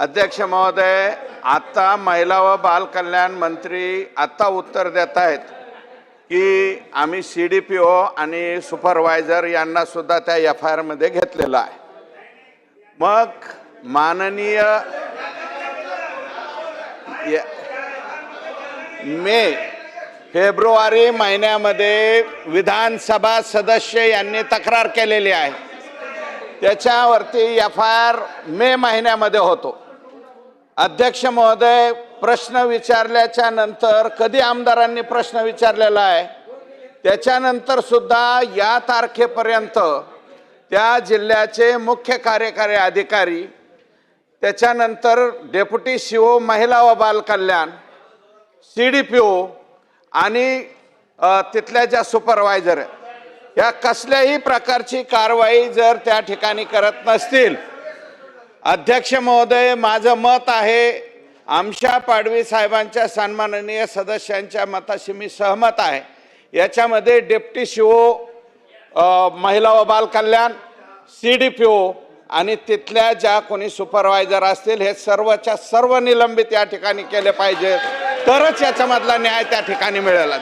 अध्यक्ष महोदय आता महिला व बाल कल्याण मंत्री आता उत्तर देत आहेत की आम्ही सी डी पी ओ आणि सुपरवायझर यांनासुद्धा त्या एफ आय आरमध्ये घेतलेलं आहे. मग माननीय य- मे फेब्रुवारी महिन्यामध्ये विधानसभा सदस्य यांनी तक्रार केलेली आहे. त्याच्यावरती एफ आय आर मे महिन्यामध्ये होतो. अध्यक्ष महोदय प्रश्न विचारल्याच्या नंतर कधी आमदारांनी प्रश्न विचारलेला आहे? त्याच्यानंतर सुद्धा या तारखेपर्यंत त्या जिल्ह्याचे मुख्य कार्यकारी अधिकारी त्याच्यानंतर डेप्युटी सी ओ महिला व बालकल्याण सी डी पी ओ आणि तिथल्या ज्या सुपरवायझर या कसल्याही प्रकारची कारवाई जर त्या ठिकाणी करत नसतील अध्यक्ष महोदय माझं मत आहे आमच्या पाडवी साहेबांच्या सन्माननीय सदस्यांच्या मताशी मी सहमत आहे. याच्यामध्ये डेप्टी शिओ महिला व बालकल्याण सी डी पी ओ आणि तिथल्या ज्या कोणी सुपरवायझर असतील हे सर्वच्या सर्व निलंबित या ठिकाणी केले पाहिजे. तरच याच्यामधला न्याय त्या ठिकाणी मिळेल.